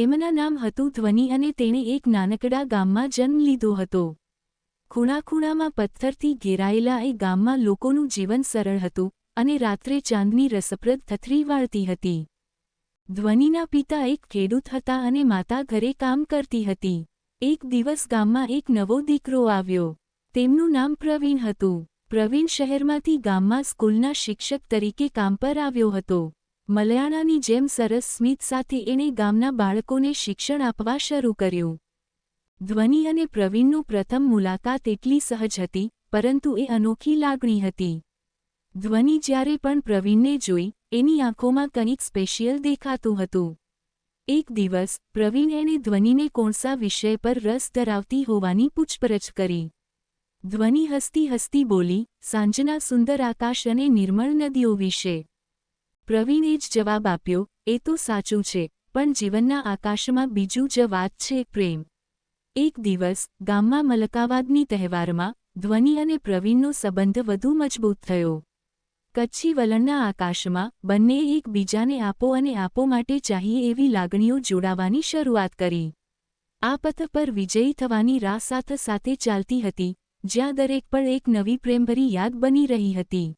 એમના નામ હતું ધ્વનિ અને તેણે એક નાનકડા ગામમાં જન્મ લીધો હતો. ખૂણાખૂણામાં પથ્થરથી ઘેરાયેલા એ ગામમાં લોકોનું જીવન સરળ હતું અને રાત્રે ચાંદની રસપ્રદ થથરી વાળતી હતી. ધ્વનિના પિતા એક ખેડૂત હતા અને માતા ઘરે કામ કરતી હતી. એક દિવસ ગામમાં એક નવો દીકરો આવ્યો. તેમનું નામ પ્રવીણ હતું. પ્રવીણ શહેરમાંથી ગામમાં સ્કૂલના શિક્ષક તરીકે કામ પર આવ્યો હતો. મલયાણાની જેમ સરસ સ્મિત સાથે એણે ગામના બાળકોને શિક્ષણ આપવા શરૂ કર્યું. ધ્વનિ અને પ્રવીણનું પ્રથમ મુલાકાત એટલી સહજ હતી, પરંતુ એ અનોખી લાગણી હતી. ધ્વનિ જ્યારે પણ પ્રવીણને જોઈ, એની આંખોમાં કંઈક સ્પેશિયલ દેખાતું હતું. એક દિવસ, પ્રવીણ એણે ધ્વનિને કોણસા વિષય પર રસ ધરાવતી હોવાની પૂછપરછ કરી. ધ્વનિ હસતી હસતી બોલી, સાંજના સુંદર આકાશ અને નિર્મળ નદીઓ વિશે પ્રવીણે જ જવાબ આપ્યો, એ તો સાચું છે, પણ જીવનના આકાશમાં બીજું જ વાત છે પ્રેમ. એક દિવસ, ગામમાં મલકાવાદની તહેવારમાં, ધ્વનિ અને પ્રવીણનો સંબંધ વધુ મજબૂત થયો. કચ્છી વલણના આકાશમાં, બંને એકબીજાને આપો અને આપો માટે ચાહીએ એવી લાગણીઓ જોડાવાની શરૂઆત કરી. આ પથ પર વિજયી થવાની રાહ સાથ સાથે ચાલતી હતી, જ્યાં દરેક પર એક નવી પ્રેમભરી યાદ બની રહી હતી.